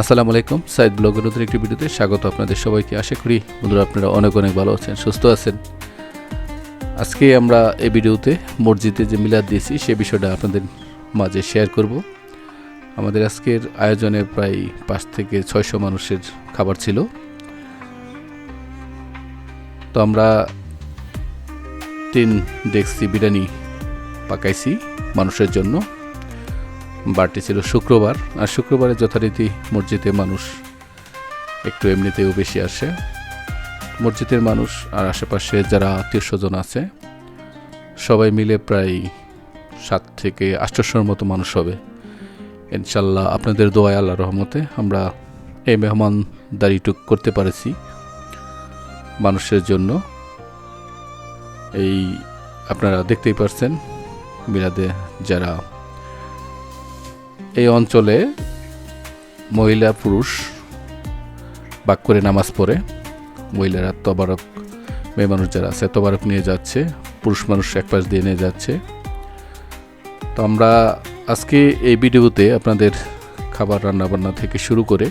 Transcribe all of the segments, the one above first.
আসসালামু আলাইকুম, সাইদ ব্লগের নতুন একটি ভিডিওতে স্বাগত আপনাদের সবাইকে। আশা করি বন্ধুরা আপনারা অনেক অনেক ভালো আছেন, সুস্থ আছেন। আজকে আমরা এই ভিডিওতে মসজিদে যে মিলাদ দিয়েছি, সে বিষয়টা আপনাদের মাঝে শেয়ার করব। আমাদের আজকের আয়োজনে প্রায় পাঁচ থেকে ছয়শো মানুষের খাবার ছিল। তো আমরা তিন ডেক্সি বিরিয়ানি পাকাইছি মানুষের জন্য। বারটি ছিল শুক্রবার, আর শুক্রবারে যথারীতি মসজিদে মানুষ একটু এমনিতেও বেশি আসে। মসজিদের মানুষ আর আশেপাশে যারা আত্মীয় স্বজন আছে, সবাই মিলে প্রায় সাত থেকে আটশোশোর মতো মানুষ হবে। ইনশাল্লাহ আপনাদের দোয়া আল্লাহ রহমতে আমরা এই মেহমানদারিটুক করতে পারেছি মানুষের জন্য। এই আপনারা দেখতেই পারছেন, মিলাদে যারা এই অঞ্চলে মহিলা, পুরুষ বাক করে নামাজ পড়ে। মহিলারা তবারক, মেয়ে মানুষ যারা আছে, তবারক নিয়ে যাচ্ছে, পুরুষ মানুষ এক পাশ দিয়ে নিয়ে যাচ্ছে। তো আমরা আজকে এই ভিডিওতে আপনাদের খাবার রান্নাবান্না থেকে শুরু করে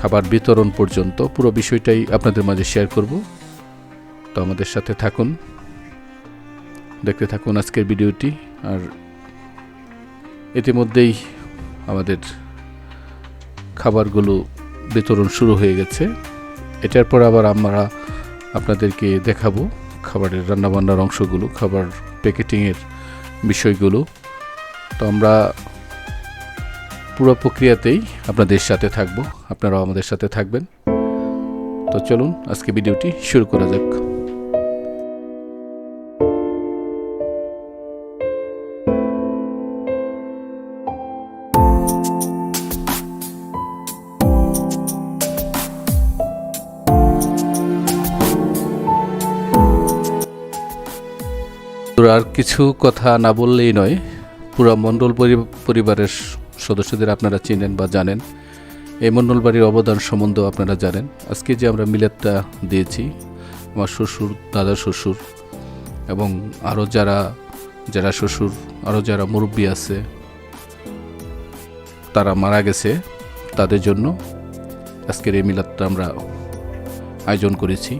খাবার বিতরণ পর্যন্ত পুরো বিষয়টাই আপনাদের মাঝে শেয়ার করব। তো আমাদের সাথে থাকুন, দেখতে থাকুন আজকের ভিডিওটি, আর ইতিমধ্যেই আমাদের খাবারগুলো বিতরণ শুরু হয়ে গেছে। এটার পর আবার আমরা আপনাদেরকে দেখাবো খাবারের রান্নাবান্নার অংশগুলো, খাবার প্যাকেটিংয়ের বিষয়গুলো। তো আমরা পুরো প্রক্রিয়াতেই আপনাদের সাথে থাকব, আপনারাও আমাদের সাথে থাকবেন। তো চলুন, আজকে ভিডিওটি শুরু করা যাক। আর কিছু কথা না বললেই নয়। পুরো মণ্ডল পরি- পরিবারের সদস্যদের আপনারা চিনেন বা জানেন। এই মণ্ডল বাড়ির অবদান সম্বন্ধেও আপনারা জানেন। আজকে যে আমরা মিলেটটা দিয়েছি, আমার শ্বশুর, দাদা শ্বশুর এবং আরও যারা যারা শ্বশুর আরও যারা মুরব্বী আছে তারা মারা গেছে তাদের জন্য। আজকের এই মিলাদটা আমরা আয়োজন করেছি।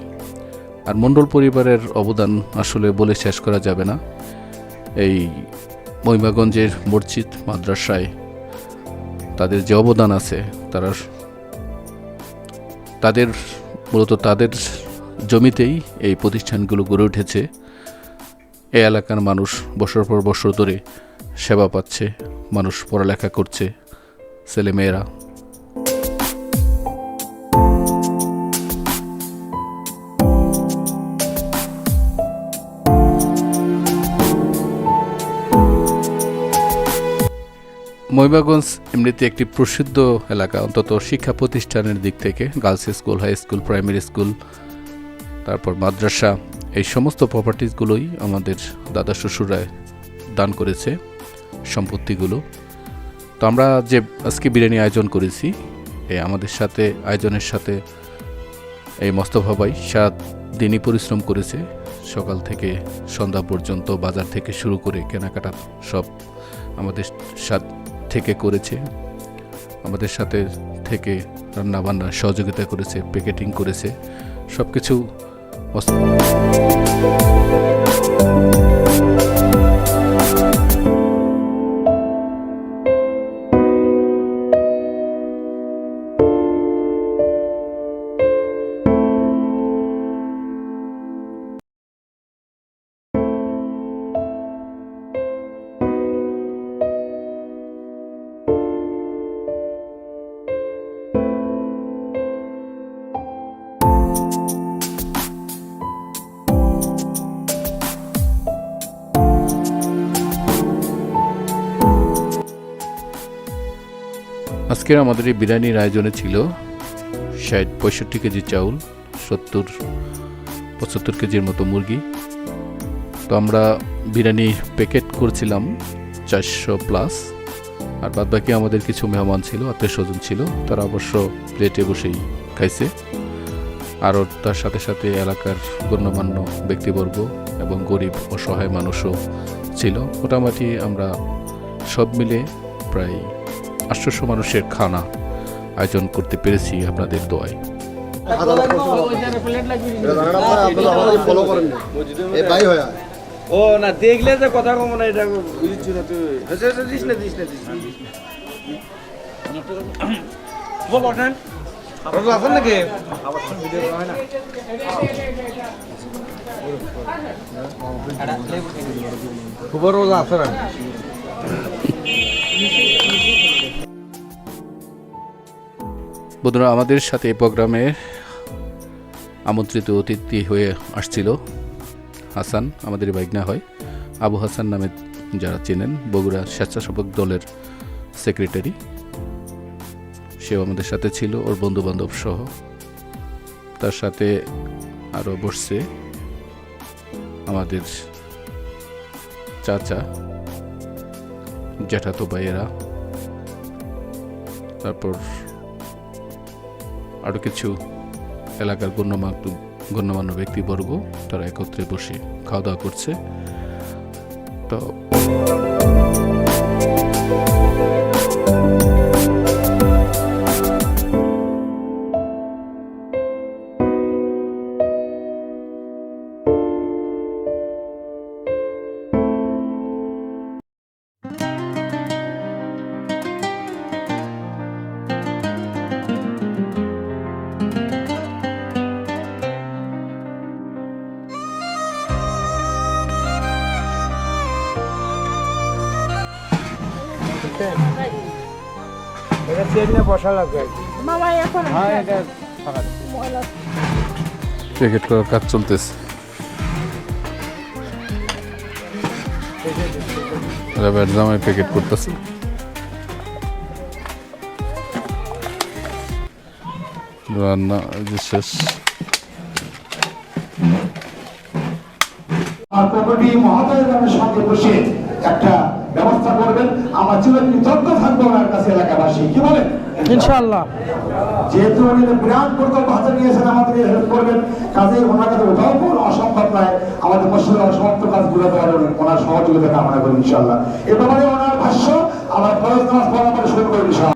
আর মণ্ডল পরিবারের অবদান আসলে বলে শেষ করা যাবে না। এই মহিমাগঞ্জের মসজিদ, মাদ্রাসায় তাদের যে অবদান আছে, তারা তাদের, মূলত তাদের জমিতেই এই প্রতিষ্ঠানগুলো গড়ে উঠেছে। এই এলাকার মানুষ বছর পর বছর ধরে সেবা পাচ্ছে, মানুষ পড়ালেখা করছে। ছেলেমেয়েরা মহিমাগঞ্জ এমনিতে একটি প্রসিদ্ধ এলাকা, অন্তত শিক্ষা প্রতিষ্ঠানের দিক থেকে, girls school, high school, primary school, তারপর মাদ্রাসা, এই সমস্ত প্রপার্টিসগুলোই আমাদের দাদা শ্বশুরা দান করেছে, সম্পত্তিগুলো। তো আমরা যে আজকে বিরিয়ানি আয়োজন করেছি, এই আমাদের সাথে, আয়োজনের সাথে এই মস্তফা ভাই সাত দিনই পরিশ্রম করেছে। সকাল থেকে সন্ধ্যা পর্যন্ত বাজার থেকে শুরু করে কেনাকাটা সব আমাদের সাথ থেকে করেছে। আমাদের সাথে থেকে রান্না বান্না সহযোগিতা করেছে, প্যাকেটিং করেছে। সব কিছু আজকের আমাদের এই বিরিয়ানির আয়োজনে ছিল ষাট পঁয়ষট্টি কেজি চাউল, সত্তর পঁচাত্তর কেজির মতো মুরগি। তো আমরা বিরিয়ানি প্যাকেট করছিলাম চারশো প্লাস, আর বাদ বাকি আমাদের কিছু মেহমান ছিল, আত্মীয় স্বজন ছিল, তারা অবশ্য প্লেটে বসেই খাইছে। আরও তার সাথে সাথে এলাকার গণ্যমান্য ব্যক্তিবর্গ এবং গরিব অসহায় মানুষও ছিল। মোটামুটি আমরা সব মিলে প্রায় আটশোশো মানুষের খানা আয়োজন করতে পেরেছি আপনাদের দোয়ায়। ও, না, দেখলে যে কথা কম না, এটা বুঝছি না তুই দিস না দিস না দিস না। দিস না। বল ওঠেন রোজা আছেন নাকি? খুব রোজা আছে না? বন্ধুরা, আমাদের সাথে এই প্রোগ্রামে আমন্ত্রিত অতিথি হয়ে আসছিল হাসান, আমাদের বাইগনা হয় আবু হাসান নামে যারা চেনেন, বগুড়া স্বেচ্ছাসেবক দলের সেক্রেটারি। সেও আমাদের সাথে ছিল, ওর বন্ধু বান্ধব সহ। তার সাথে আরও বসছে আমাদের চাচা, জ্যাঠাতো ভাইয়েরা। তারপর আরও কিছু এলাকার গণ্যমান্য গণ্যমান্য ব্যক্তিবর্গ তারা একত্রে বসে খাওয়া দাওয়া করছে। তো এটা বসা লাগবে। মামা এখন হ্যাঁ এটা করার কাজ চলতেছে। রাবার জামাই প্যাকেট করতেছে। রান্না যে শেষ। আর কমিটি সঙ্গে বসে একটা ব্যবস্থা করবেন। আমরা চির কৃতজ্ঞ থাকব ওনার কাছে এলাকাবাসী। কি বলেন? ইনশাআল্লাহ। যেহেতু উনি বিরাট প্রকল্প হাতে নিয়েছেন আমাদের হেল্প করবেন। কাজে ওনার কাছে কোনো অসম্ভব নয়। আমাদের মসজিদের সমস্ত কাজগুলো দেওয়ার ওনার সহযোগিতা কামনা করি ইনশাল্লাহ এ ব্যাপারে ওনার ভাষ্য আমার ফরজ নামাজ পড়ার পরে শুরু করি ইনশাআল্লাহ।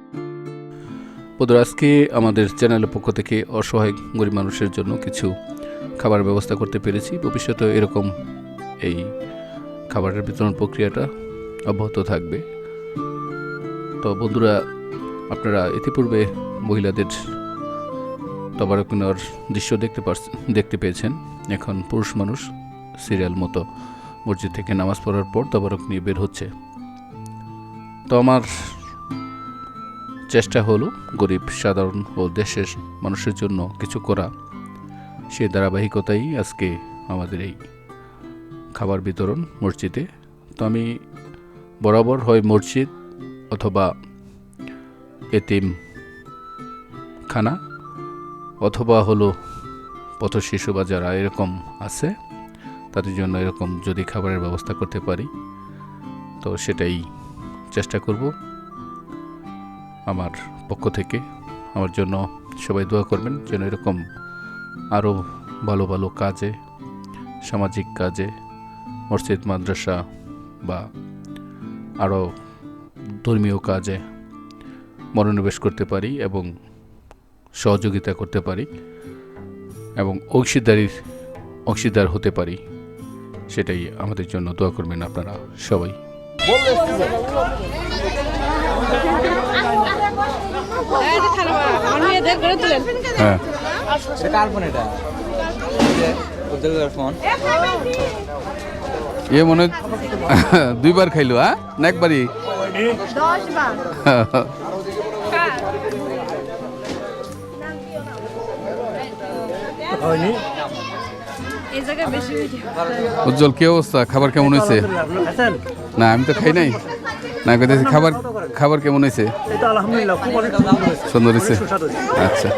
বন্ধুরা আজকে আমাদের চ্যানেলের পক্ষ থেকে অসহায় গরিব মানুষের জন্য কিছু খাবার ব্যবস্থা করতে পেরেছি। ভবিষ্যতে এরকম এই খাবারের বিতরণ প্রক্রিয়াটা অব্যাহত থাকবে। তো বন্ধুরা, আপনারা ইতিপূর্বে মহিলাদের তবারক নেওয়ার দৃশ্য দেখতে পারছেন দেখতে পেয়েছেন। এখন পুরুষ মানুষ সিরিয়াল মতো মসজিদ থেকে নামাজ পড়ার পর তবারক নিয়ে বের হচ্ছে। তো আমার চেষ্টা হলো গরিব, সাধারণ ও দেশের মানুষের জন্য কিছু করা। সেই ধারাবাহিকতাই আজকে আমাদের এই খাবার বিতরণ মসজিদে। তো আমি বরাবর হয় মসজিদ অথবা এতিম খানা অথবা হলো পথ শিশু বা যারা এরকম আছে, তাদের জন্য এরকম যদি খাবারের ব্যবস্থা করতে পারি, তো সেটাই চেষ্টা করব আমার পক্ষ থেকে। আমার জন্য সবাই দোয়া করবেন যেন এরকম আরও ভালো ভালো কাজে, সামাজিক কাজে, মসজিদ, মাদ্রাসা বা আরও ধর্মীয় কাজে মনোনিবেশ করতে পারি এবং সহযোগিতা করতে পারি এবং অংশীদারির অংশীদার হতে পারি, সেটাই আমাদের জন্য দোয়া করবেন আপনারা সবাই। হ্যাঁ। এ মনে দুইবার খাইলো হ্যাঁ? না একবারই? উজ্জ্বল কি অবস্থা? খাবার কেমন হয়েছে? না আমি তো খাই নাই। না খাবার খাবার কেমন হয়েছে? সুন্দর হয়েছে। আচ্ছা।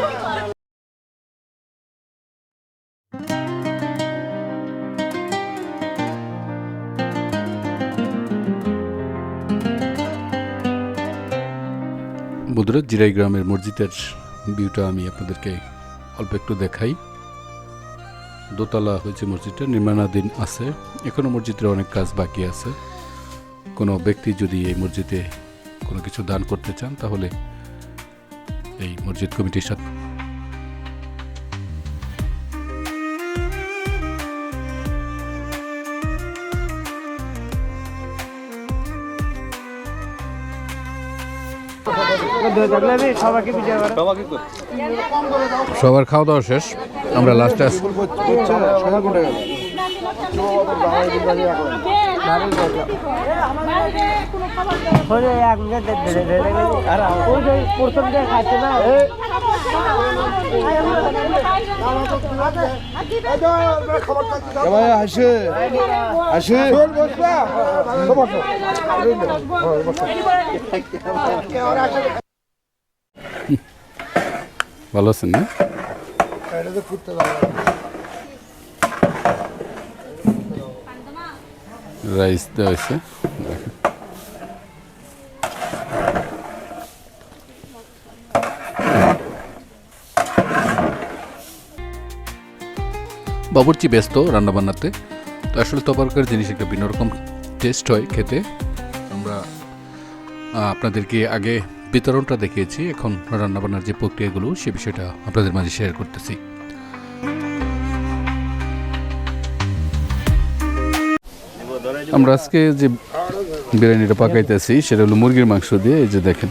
বন্ধুরা জিরাই গ্রামের মসজিদের ভিউটা আমি আপনাদেরকে অল্প একটু দেখাই। দোতলা হয়েছে মসজিদটা, নির্মাণাধীন আছে। এখনও মসজিদের অনেক কাজ বাকি আছে। কোনো ব্যক্তি যদি এই মসজিদে কোনো কিছু দান করতে চান, তাহলে এই মসজিদ কমিটির সাথে সবার খাওয়া দাওয়া শেষ। আমরা লাস্টে আসে। ভালো আছেন না? রাইস দেওয়া হয়েছে। বাবুর্চি ব্যস্ত রান্নাবান্নাতে। তো আসলে তবরকার জিনিস একটা ভিন্ন রকম টেস্ট হয় খেতে। আমরা আপনাদেরকে আগে বিতরণটা দেখিয়েছি। এখন রান্নাবান্নার যে প্রক্রিয়াগুলো, সে বিষয়টা আপনাদের মাঝে শেয়ার করতেছি। আমরা আজকে যে বিরিয়ানিটা পাকাইতেছি, সেটা হলো মুরগির মাংস দিয়ে। এই যে দেখেন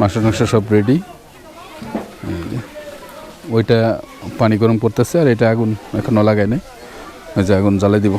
মাংস টাংস সব রেডি ওইটা পানি গরম করতেছে, আর এটা আগুন এখনও লাগায় নাই। যে আগুন জ্বালাই দিব।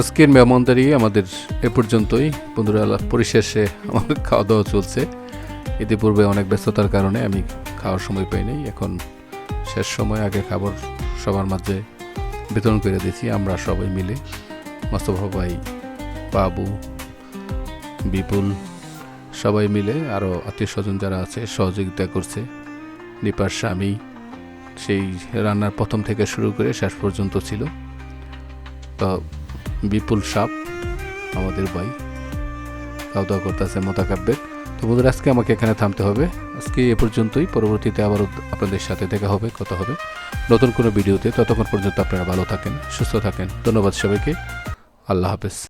আজকের মেহমানদারি আমাদের এ পর্যন্তই। বন্ধুরা, পরিশেষে আমার খাওয়া দাওয়া চলছে। ইতিপূর্বে অনেক ব্যস্ততার কারণে আমি খাওয়ার সময় পাই নাই এখন শেষ সময়, আগে খাবার সবার মাঝে বিতরণ করে দিয়েছি। আমরা সবাই মিলে মোস্তফা ভাই, বাবু, বিপুল সবাই মিলে আরও আত্মীয় স্বজন যারা আছে, সহযোগিতা করছে। নিপার স্বামী, সেই রান্নার প্রথম থেকে শুরু করে শেষ পর্যন্ত ছিল। তো বিপুল সাপ, আমাদের ভাই। খাওয়া দাওয়া করতেছে মোতাকাব্যের। তো বন্ধুরা, আজকে আমাকে এখানে থামতে হবে। আজকে এ পর্যন্তই। পরবর্তীতে আবার আপনাদের সাথে দেখা হবে, কথা হবে। নতুন কোনো ভিডিওতে, ততক্ষণ পর্যন্ত আপনারা ভালো থাকেন, সুস্থ থাকেন। ধন্যবাদ সবাইকে। আল্লাহ হাফেজ।